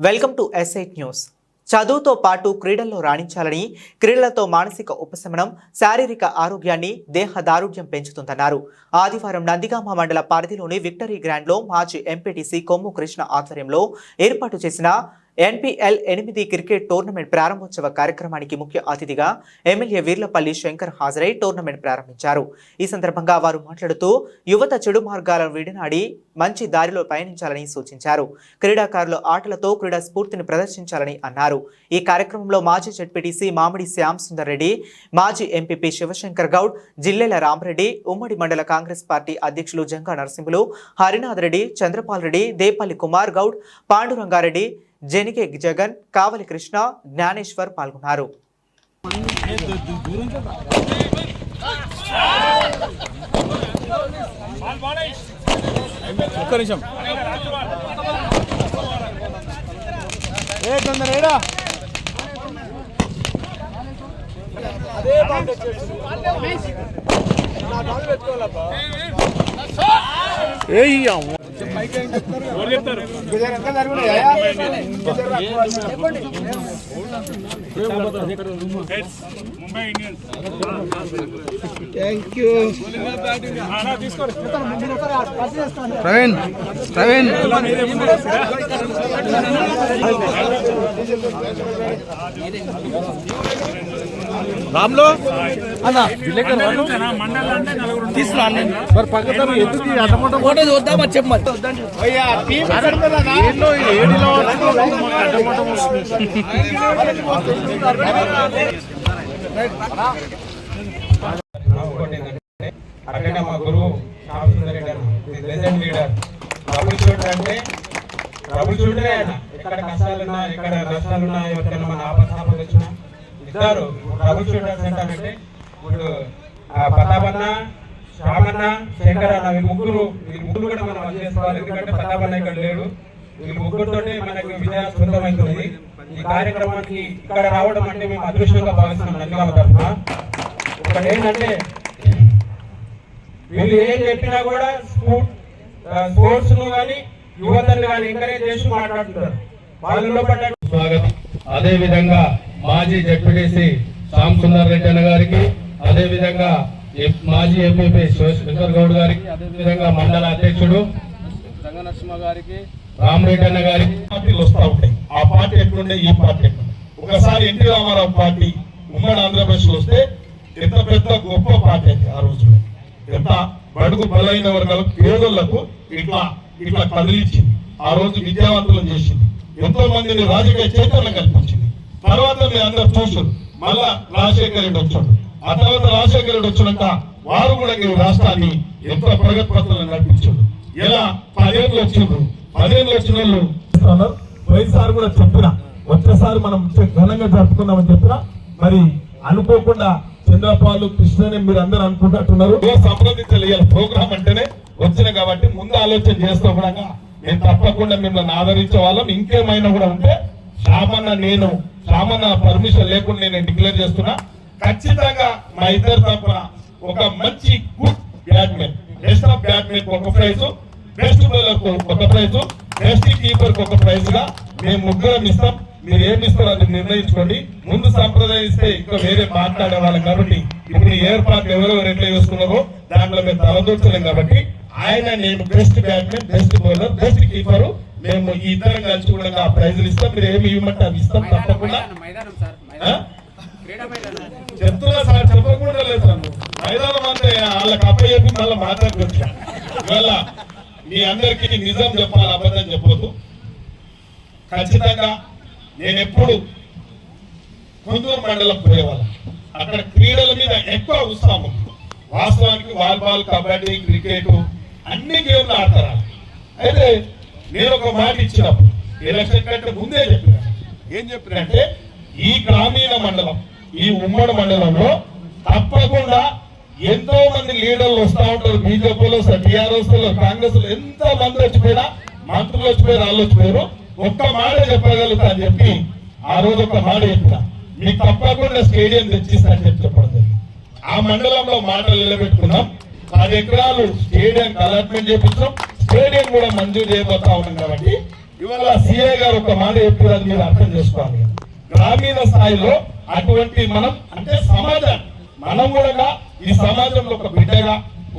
Welcome to ఎస్ఐట్ news చదువుతో పాటు క్రీడల్లో రాణించాలని క్రీడలతో మానసిక ఉపశమనం శారీరక ఆరోగ్యాన్ని దేహ దారుఢ్యం పెంచుతుందన్నారు. ఆదివారం నందిగామ మండల పరిధిలోని విక్టరీ గ్రాండ్లో మాజీ ఎంపీటీసీ కొమ్ము కృష్ణ ఆధ్వర్యంలో ఏర్పాటు చేసిన ఎన్పిఎల్ ఎనిమిది క్రికెట్ టోర్నమెంట్ ప్రారంభోత్సవ కార్యక్రమానికి ముఖ్య అతిథిగా ఎమ్మెల్యే వీర్లపల్లి శంకర్ హాజరై టోర్నమెంట్ ప్రారంభించారు. ఈ సందర్భంగా వారు మాట్లాడుతూ యువత చెడు మార్గాలను విడనాడి మంచి దారిలో పయనించాలని సూచించారు. క్రీడాకారులు ఆటలతో క్రీడా స్ఫూర్తిని ప్రదర్శించాలని అన్నారు. ఈ కార్యక్రమంలో మాజీ జడ్పీటీసీ మామిడి శ్యామ్ సుందర్ రెడ్డి మాజీ ఎంపీపీ శివశంకర్ గౌడ్ జిల్లెల రామరెడ్డి ఉమ్మడి మండల కాంగ్రెస్ పార్టీ అధ్యక్షులు జంగా నరసింహులు హరినాథ్ రెడ్డి చంద్రపాల్ రెడ్డి దేపల్లి కుమార్ గౌడ్ పాండురంగారెడ్డి జెనికే జగన్ కావలి కృష్ణ జ్ఞానేశ్వర్ పాల్గొన్నారు. ఒక్క నిమిషం. ప్రవీణ్ ప్రవీణ్. రామ్లో? అన్న. విలేకరు తీసుకురా మరి పక్కన ఎందుకు అటమాట ఫోటో చూద్దామా చెప్పమని అక్కడే మా గురువు లెజెండ్ లీడర్. ట్రబుల్ షూటర్ అంటే ట్రబుల్ షూటరే ఆయన. ఎక్కడ కష్టాలున్నా ఎక్కడ నష్టాలున్నా ఎవరికైనా మన ఆపదాపద వచ్చినా ఇద్దరు ట్రబుల్ షూటర్స్ ఏంటంటే ఇప్పుడు ఆ ప్రతాపన్న శ్యామన్న శంకర్ అన్న వీళ్ళు ముగ్గురు వీళ్ళు ముగ్గురు కూడా మనం అందజేసుకోవాలి ఎందుకంటే ప్రతాప్ అన్న ఇక్కడ లేడు. వీళ్ళు ముగ్గురుతోనే మనకి విజయం సొంతమవుతుంది ఈ కార్యక్రమానికి ఇక్కడ రావడం అంటే మేము అదృష్టంగా భావిస్తున్నాం నందిగామ తరఫున ఇక్కడ ఏంటంటే వీళ్ళు ఏం చెప్పినా కూడా స్పోర్ట్స్ను కానీ యువతను కానీ ఎంకరేజ్ చేసి మాట్లాడుతున్నారు. వాళ్ళలో పడ్డ స్వాగతం. అదే విధంగా మాజీ జడ్పీటీసీ శ్యామ్ సుందర్ రెడ్డి అన్న గారికి అదే విధంగా మాజీ ఎంపీపీ శంకర్ గౌడ్ గారికి అదే విధంగా మండల అధ్యక్షుడు రంగనరసింహ గారికి రామరెడ్డి అన్న గారికి పార్టీలు వస్తూ ఉంటాయి. ఆ పార్టీ ఎట్లుండే ఈ పార్టీ ఒకసారి ఎన్టీ రామారావు పార్టీ ఉమ్మడి ఆంధ్రప్రదేశ్లో వస్తే ఎంత పెద్ద గొప్ప పార్టీ అయితే ఆ రోజుల్లో. ఎంత బడుగు బలైన వర్గాల పేదోళ్ళకు ఇట్లా ఇట్లా కదిలించింది. ఆ రోజు విద్యావంతులను చేసింది. ఎంతో మందిని రాజకీయ చైతన్యం కల్పించింది. తర్వాత మీరు అందరు చూసారు మళ్ళా రాజశేఖర రెడ్డి వచ్చాడు. ఆ తర్వాత రాజశేఖర రెడ్డి వచ్చినాక వారు కూడా ఈ రాష్ట్రాన్ని ఎంత ప్రగతి పత్రాలను నడిపించాడు ఎలా? పదేళ్ళు వచ్చిండ్రు. పదేళ్ళు వచ్చిన వాళ్ళు వైఎస్ఆర్ కూడా చెప్పిన. వచ్చేసారి మనం ఘనంగా జరుపుకుందామని చెప్పిన. మరి అనుకోకుండా చంద్రపాలు కృష్ణని మీరు అందరూ అనుకుంటున్నారు సంప్రదించాలి ప్రోగ్రామ్ అంటేనే వచ్చిన కాబట్టి ముందు ఆలోచన చేస్తూ కూడా నేను తప్పకుండా మిమ్మల్ని ఆదరించే వాళ్ళం. ఇంకేమైనా కూడా ఉంటే శ్యామన్న నేను శ్యామన్న పర్మిషన్ లేకుండా నేను డిక్లేర్ చేస్తున్నా. ఖచ్చితంగా మా ఇద్దరు తరపున ఒక మంచి good batsmen best of batsmen ఒక ప్రైజ్ బెస్ట్ బౌలర్ ఒక ప్రైజ్ బెస్ట్ కీపర్ ఒక ప్రైజ్గా మేము ముగ్గురం ఇస్తాం. మీరు ఏమి ఇస్తారో అది నిర్ణయించుకోండి. ముందు సంప్రదాయిస్తే ఇంకా వేరే మాట్లాడే వాళ్ళం కాబట్టి ఇప్పుడు ఏర్పాట్లు ఎవరెవరు ఎట్లా చేసుకున్నారో దాంట్లో మేము తలదూర్చలేం కాబట్టి ఆయన నేను best batsmen best bowler best keeper మేము ఈ ఇద్దరం కలిసి కూడా ప్రైజులు ఇస్తాం. మీరు ఏమి ఇవ్వమంటే అవి ఇస్తాం తప్పకుండా. మళ్ళీ మాట్లాడుకుంటా ఇవాళ మీ అందరికీ నిజం చెప్పాలి అబద్ధం చెప్పొద్దు. ఖచ్చితంగా నేను ఎప్పుడు కుందూరు మండలం పోయేవాళ్ళం. అక్కడ క్రీడల మీద ఎక్కువ ఉత్సాహం. వాస్తవానికి వాలీబాల్ కబడ్డీ క్రికెట్ అన్ని గేమ్లు ఆడతారు? అయితే నేను ఒక మాట ఇచ్చినప్పుడు ఎలక్షన్ కంటే ముందే చెప్పిన. ఏం చెప్పినంటే ఈ గ్రామీణ మండలం ఈ ఉమ్మడి మండలంలో తప్పకుండా ఎంతో మంది లీడర్లు వస్తా ఉంటారు. బీజేపీలో టీఆర్ఎస్లో కాంగ్రెస్లో ఎంత మంది వచ్చిపోయినా మంత్రులు వచ్చిపోయారు వాళ్ళు వచ్చిపోయారు. ఒక్క మాట చెప్పగలుగుతా అని చెప్పి ఆ రోజు ఒక మాట చెప్పిన. మీకు తప్పకుండా స్టేడియం తెచ్చిస్తా అని చెప్పి చెప్పడం జరిగింది. ఆ మండలంలో మాటలు నిలబెట్టుకున్నాం. పది ఎకరాలు స్టేడియం అలాట్మెంట్ చేపించాం. స్టేడియం కూడా మంజూరు చేయబోతా ఉన్నాం కాబట్టి ఇవాళ సిఐ గారు ఒక మాట చెప్పారు మీరు అర్థం చేసుకోవాలి. గ్రామీణ స్థాయిలో అటువంటి మనం అంటే సమాజం మనం కూడా ఈ సమాజంలో ఒక బిడ్డగా